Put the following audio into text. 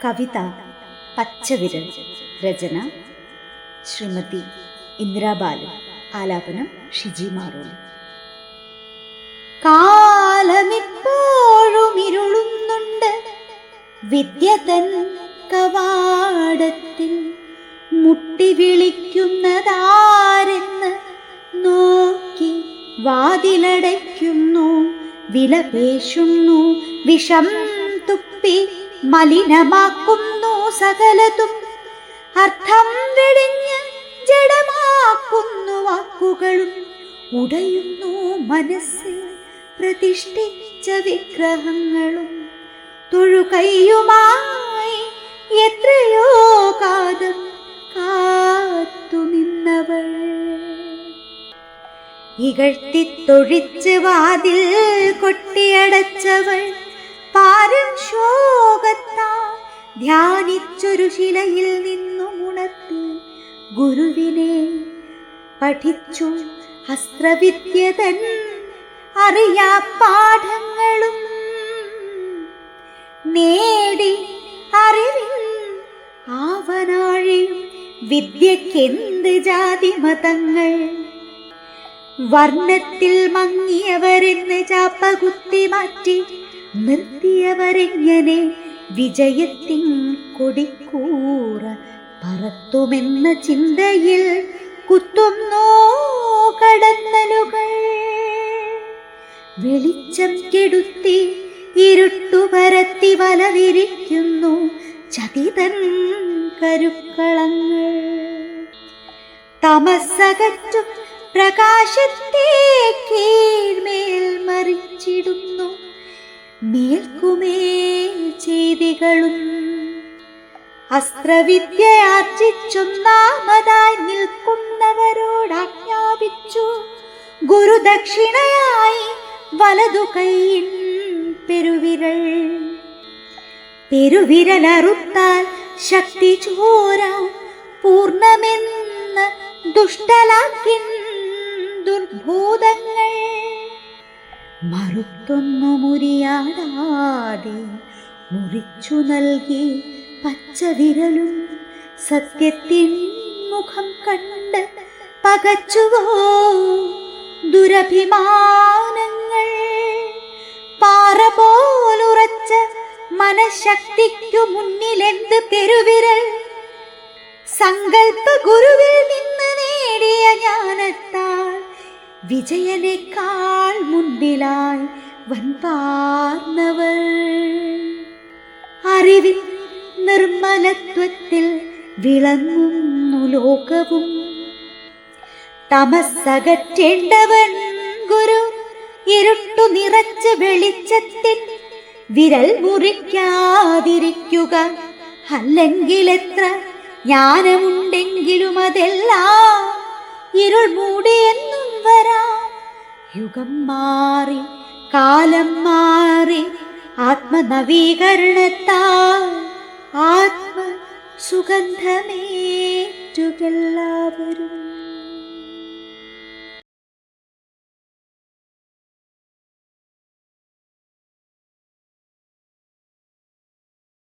കവിത പച്ചവിരൽ രചന ശ്രീമതി ഇന്ദിരാബാലൻ ആലാപനം ഷിജി മാറോളി കാലമിപ്പോഴും ഇരുളുന്നുണ്ട് വിദ്യ തൻ കവാടത്തിൽ മുട്ടി വിളിക്കുന്നതാരെന്ന് നോക്കി വാതിലടയ്ക്കുന്നു വിലപേശുന്നു വിഷം തുപ്പി മലിനമാക്കുന്നു സകലതും. അർത്ഥം വെടിഞ്ഞ് ജഡമാക്കുന്നു വാക്കുകളും. ഉടയുന്നു മനസ്സിൽ പ്രതിഷ്ഠിച്ച വിഗ്രഹങ്ങളും. തൊഴുകൈയുമായി എത്രയോ കാതം കാത്തു നിന്നവൾ. ഇകഴ്ത്തിത്തൊഴിച്ച് വാതിൽ കൊട്ടിയടച്ചവൾ. പാരം ശോകത്താ ധ്യാനിച്ചൊരു ശിലയിൽ നിന്നും ഉണർത്തി ഗുരുവിനെ പഠിച്ചു അസ്ത്രവിദ്യതൻ അറിയാ പാഠങ്ങളും നേടി അറിവിൽ ആവനാഴിയും വിദ്യക്കെന്ത് ജാതി മതങ്ങൾ? വർണത്തിൽ മങ്ങിയവരെന്ന് ചാപ്പകുത്തി മാറ്റി നിർത്തിയവരെങ്ങനെ വിജയത്തിൻ കൊടിക്കൂറ പറത്തുമെന്ന ചിന്തയിൽ കുത്തുന്നു കടന്നലുകൾ. വെളിച്ചം കെടുത്തി ഇരുട്ടുപരത്തി വലവിരിക്കുന്നു വല വിരിക്കുന്നു ചതിതൻ കരുക്കളങ്ങൾ. തമസകറ്റും പ്രകാശത്തെ കീഴ്മേൽ മറിച്ചിടുന്നു മേൽക്കുമേൽ ചെയ്തികളും അസ്ത്രവിദ്യ ആർജിച്ചൊന്നാമതായി നിൽക്കുന്നവരോട് ആജ്ഞാപിച്ചു ഗുരുദക്ഷിണയായി വലതു കൈയിൻ പെരുവിരൽ. പെരുവിരലറുത്താൽ ശക്തി ചോരാം. പൂർണമെന്ന് ദുഷ്ടലാക്കിൻ ദുർഭൂതങ്ങൾ മറുത്തൊന്നു മുറിയാടാതെ മുറിച്ചു നൽകി പച്ചവിരലും സത്യത്തിൻ മുഖം കണ്ട് പകച്ചുവോ ദുരഭിമാനങ്ങൾ? പാറ പോലുറച്ച മനഃശക്തിക്കു മുന്നിലെന്ത് പെരുവിരൽ സങ്കൽപ്പ ഗുരുവിൽ നിന്ന് നേടിയ ജ്ഞാനത്താൽ വിജയനേക്കാൾ മുൻപിലായി വൻപാർന്നവർ അറിവിൻ നിർമ്മലത്വത്തിൽ വിളങ്ങുന്നു ലോകവും. തമസ്സകറ്റേണ്ടവൻ ഗുരു ഇരുട്ടു നിറച്ച വെളിച്ചത്തിൽ വിരൽ മുറിക്കാതിരിക്കുക. അല്ലെങ്കിൽ എത്ര ജ്ഞാനമുണ്ടെങ്കിലും അതെല്ലാം ഇരുൾ മൂടിയെന്നും വരാം. യുഗം മാറി കാലം മാറി ആത്മനവീകരണത്താൽ ആത്മ സുഗന്ധമേറ്റുകെല്ലാവരും.